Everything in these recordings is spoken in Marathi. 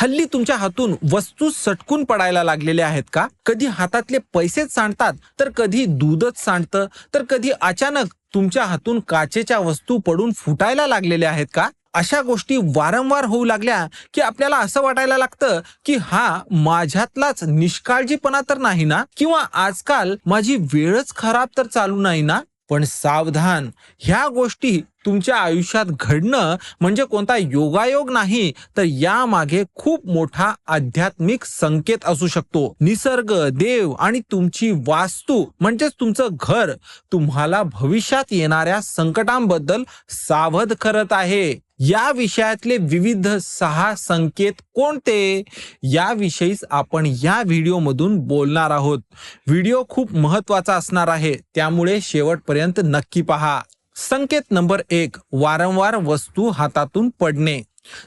हल्ली तुमच्या हातून वस्तू सटकून पडायला लागलेल्या आहेत का? कधी हातातले पैसेच सांडतात तर कधी दूधच सांडतं तर कधी अचानक तुमच्या हातून काचेच्या वस्तू पडून फुटायला लागलेल्या आहेत का? अशा गोष्टी वारंवार होऊ लागल्या की आपल्याला असं वाटायला लागतं की हा माझ्यातलाच निष्काळजीपणा तर नाही ना? किंवा आजकाल माझी वेळच खराब तर चालू नाही ना? पण सावधान ह्या गोष्टी तुमच्या आयुष्यात घडणं म्हणजे कोणता योगायोग नाही तर यामागे खूप मोठा आध्यात्मिक संकेत असू शकतो. निसर्ग देव आणि तुमची वास्तू म्हणजेच तुमचं घर तुम्हाला भविष्यात येणाऱ्या संकटांबद्दल सावध करत आहे. या विषयातले विविध सहा संकेत कोणते? याविषयीच आपण या व्हिडिओमधून बोलणार आहोत. व्हिडिओ खूप महत्त्वाचा असणार आहे त्यामुळे शेवटपर्यंत नक्की पहा. संकेत नंबर एक वारंवार वस्तू हातातून पडणे.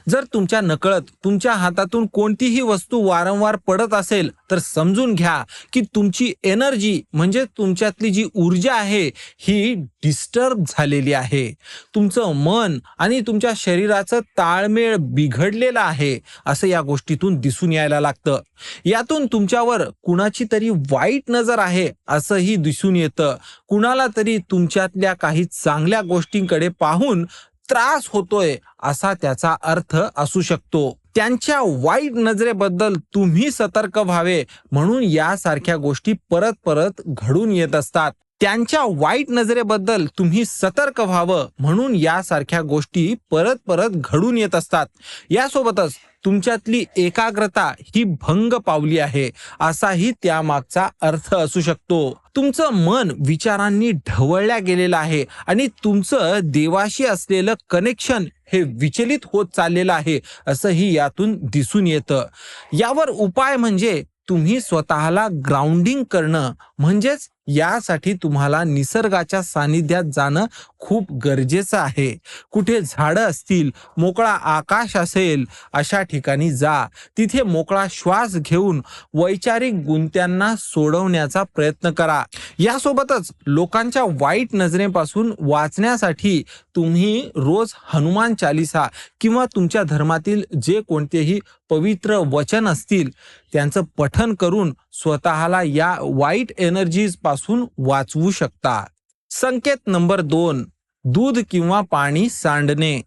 जर तुमच्या नकळत तुमच्या हातातून कोणतीही वस्तू वारंवार पडत असेल तर समजून घ्या की तुमची एनर्जी म्हणजे तुमच्यातली जी ऊर्जा आहे ही डिस्टर्ब झालेली आहे. तुमचं मन आणि तुमच्या शरीराचं ताळमेळ बिघडलेलं आहे असं या गोष्टीतून दिसून यायला लागतं. यातून तुमच्यावर कुणाची तरी वाईट नजर आहे असंही दिसून येतं. कुणाला तरी तुमच्यातल्या काही चांगल्या गोष्टींकडे पाहून त्रास होतोय असा त्याचा अर्थ असू शकतो. त्यांच्या वाईट नजरेबद्दल तुम्ही सतर्क व्हावे म्हणून यासारख्या गोष्टी परत परत घडून येत असतात. त्यांच्या वाईट नजरेबद्दल तुम्ही सतर्क व्हावं म्हणून यासारख्या गोष्टी परत परत घडून येत असतात. यासोबतच तुमच्यातली एकाग्रता ही भंग पावली आहे असाही त्यामागचा अर्थ असू शकतो. तुमचं मन विचारांनी ढवळल्या गेलेलं आहे आणि तुमचं देवाशी असलेलं कनेक्शन हे विचलित होत चाललेलं आहे असंही यातून दिसून येतं. यावर उपाय म्हणजे तुम्ही स्वतःला ग्राउंडिंग करणं म्हणजेच यासाठी तुम्हाला निसर्गाच्या सानिध्यात जाणं खूप गरजेचं आहे. कुठे झाडं असतील मोकळा आकाश असेल अशा ठिकाणी जा. तिथे मोकळा श्वास घेऊन वैचारिक गुंत्यांना सोडवण्याचा प्रयत्न करा. यासोबतच लोकांच्या वाईट नजरेपासून वाचण्यासाठी तुम्ही रोज हनुमान चालिसा किंवा तुमच्या धर्मातील जे कोणतेही पवित्र वचन असतील त्यांचं पठन करून स्वतःला या वाईट एनर्जीजपासून वाचवू शकता संकेत नंबर दोन दूध किंवा पाणी सांडणे.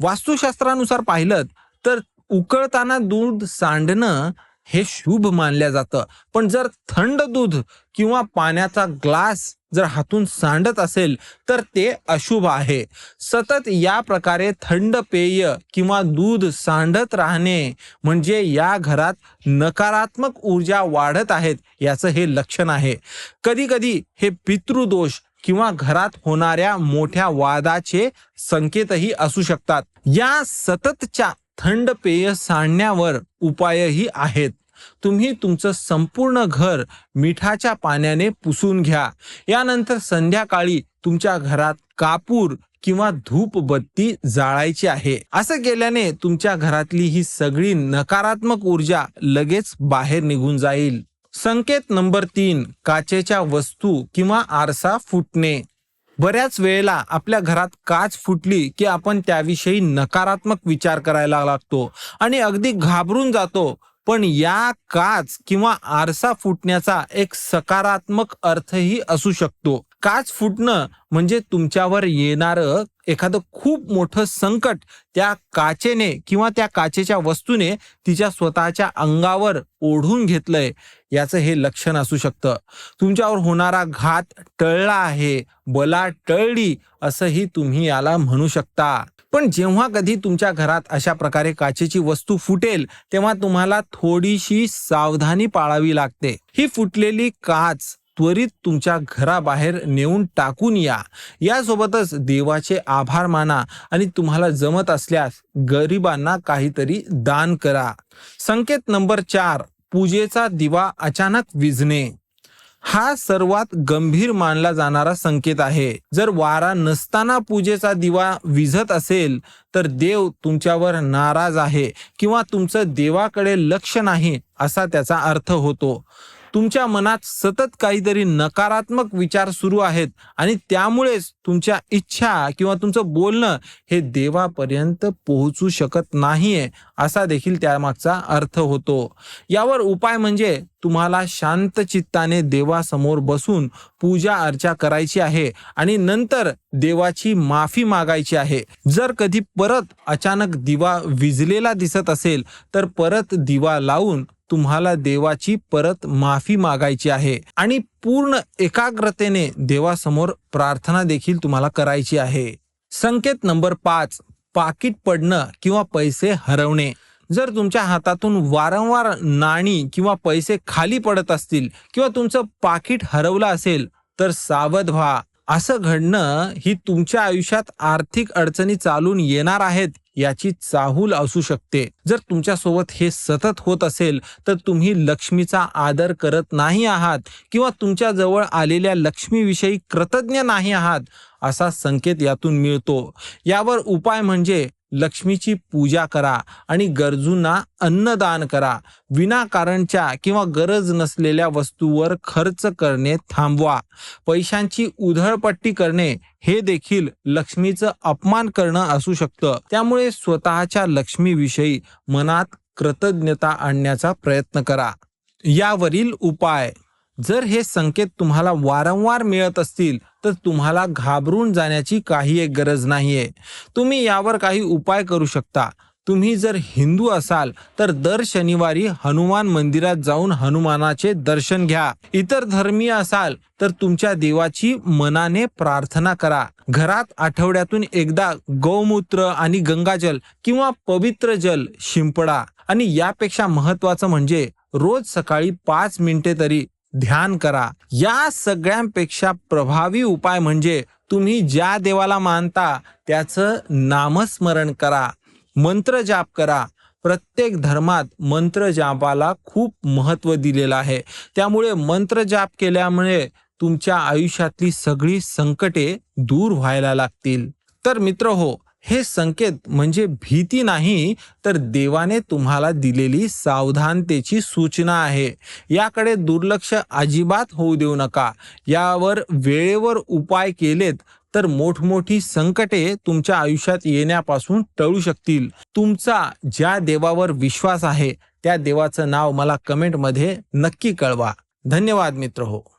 वास्तुशास्त्रानुसार पाहिलं तर उकळताना दूध सांडणं हे शुभ मानलं जातं. पण जर थंड दूध किंवा पाण्याचा ग्लास जर हातून सांडत असेल तर ते अशुभ आहे. सतत या प्रकारे थंड पेय किंवा दूध सांडत राहणे म्हणजे या घरात नकारात्मक ऊर्जा वाढत आहेत याचं हे लक्षण आहे. कधी कधी हे पितृदोष किंवा घरात होणाऱ्या मोठ्या वादाचे संकेतही असू शकतात. या सततच्या थंड पेय सांडण्यावर उपायही आहेत. तुम्ही तुमचं संपूर्ण घर मिठाच्या पाण्याने पुसून घ्या. यानंतर संध्याकाळी तुमच्या घरात कापूर किंवा धूपबत्ती जाळायची आहे. असं केल्याने तुमच्या घरातली ही सगळी नकारात्मक ऊर्जा लगेच बाहेर निघून जाईल. संकेत नंबर तीन काचेच्या वस्तू किंवा आरसा फुटणे. बऱ्याच वेळेला आपल्या घरात काच फुटली की आपण त्याविषयी नकारात्मक विचार करायला लागतो आणि अगदी घाबरून जातो. पण या काच किंवा आरसा फुटण्याचा एक सकारात्मक अर्थही असू शकतो. काच फुटणं म्हणजे तुमच्यावर येणारं एखादं खूप मोठं संकट त्या काचेने किंवा त्या काचेच्या वस्तूने तिच्या स्वतःच्या अंगावर ओढून घेतलंय याचं हे लक्षण असू शकतं. तुमच्यावर होणारा घात टळला आहे बला टळली असंही तुम्ही याला म्हणू शकता. पण जेव्हा कधी तुमच्या घरात अशा प्रकारे काचेची वस्तू फुटेल तेव्हा तुम्हाला थोडीशी सावधानी पाळावी लागते. ही फुटलेली काच त्वरित तुमच्या घराबाहेर नेऊन टाकून या. यासोबतच देवाचे आभार माना आणि तुम्हाला जमत असल्यास गरिबांना काहीतरी दान करा. संकेत नंबर चार पूजेचा दिवा अचानक विझणे. हा सर्वात गंभीर मानला जाणारा संकेत आहे. जर वारा नसताना पूजेचा दिवा विझत असेल तर देव तुमच्यावर नाराज आहे किंवा तुमचं देवाकडे लक्ष नाही असा त्याचा अर्थ होतो. तुमच्या मनात सतत काहीतरी नकारात्मक विचार सुरू आहेत आणि त्यामुळेच तुमच्या इच्छा किंवा तुमचं बोलणं हे देवापर्यंत पोहोचू शकत नाहीये असा देखील त्यामागचा अर्थ होतो. यावर उपाय म्हणजे तुम्हाला शांत चित्ताने देवासमोर बसून पूजा अर्चा करायची आहे आणि नंतर देवाची माफी मागायची आहे. जर कधी परत अचानक दिवा विजलेला दिसत असेल तर परत दिवा लावून तुम्हाला देवाची परत माफी मागायची आहे. आणि पूर्ण एकाग्रतेने देवासमोर प्रार्थना देखील तुम्हाला करायची आहे. संकेत नंबर पाच पाकिट पडणं किंवा पैसे हरवणे. जर तुमच्या हातातून वारंवार नाणी किंवा पैसे खाली पडत असतील किंवा तुमचं पाकिट हरवलं असेल तर सावध व्हा. असं घडणं ही तुमच्या आयुष्यात आर्थिक अडचणी चालून येणार आहेत. याची चाहूल असू शकते. जर तुमच्यासोबत हे सतत होत असेल तर तुम्ही लक्ष्मीचा आदर करत नाही आहात किंवा तुमच्या जवळ आलेल्या लक्ष्मीविषयी कृतज्ञ नाही आहात असा संकेत यातून मिळतो. यावर उपाय म्हणजे लक्ष्मीची पूजा करा आणि गरजूंना अन्नदान करा. विनाकारणच्या किंवा गरज नसलेल्या वस्तूवर खर्च करणे थांबवा. पैशांची उधळपट्टी करणे हे देखील लक्ष्मीचं अपमान करणं असू शकतं. त्यामुळे स्वतःच्या लक्ष्मीविषयी मनात कृतज्ञता आणण्याचा प्रयत्न करा. यावरील उपाय जर हे संकेत तुम्हाला वारंवार मिळत असतील तर तुम्हाला घाबरून जाण्याची काही एक गरज नाहीये. तुम्ही यावर काही उपाय करू शकता. तुम्ही जर हिंदू असाल तर दर शनिवारी हनुमान मंदिरात जाऊन हनुमानाचे दर्शन घ्या. इतर धर्मीय असाल तर तुमच्या देवाची मनाने प्रार्थना करा. घरात आठवड्यातून एकदा गौमूत्र आणि गंगाजल किंवा पवित्र जल शिंपडा. आणि यापेक्षा महत्वाचं म्हणजे रोज सकाळी पाच मिनिटे तरी ध्यान करा. या सगळ्यांपेक्षा प्रभावी उपाय म्हणजे तुम्ही ज्या देवाला मानता त्याचं नामस्मरण करा. मंत्र जाप करा. प्रत्येक धर्मात मंत्र जापाला खूप महत्त्व दिलेलं आहे. त्यामुळे मंत्र जाप केल्यामुळे तुमच्या आयुष्यातली सगळी संकटे दूर व्हायला लागतील. तर मित्र हो हे संकेत म्हणजे भीती नाही तर देवाने तुम्हाला दिलेली सावधानतेची सूचना आहे. याकडे दुर्लक्ष अजिबात होऊ देऊ नका. यावर वेळेवर उपाय केलेत तर मोठमोठी संकटे तुमच्या आयुष्यात येण्यापासून टळू शकतील. तुमचा ज्या देवावर विश्वास आहे त्या देवाचं नाव मला कमेंटमध्ये नक्की कळवा. धन्यवाद मित्र हो.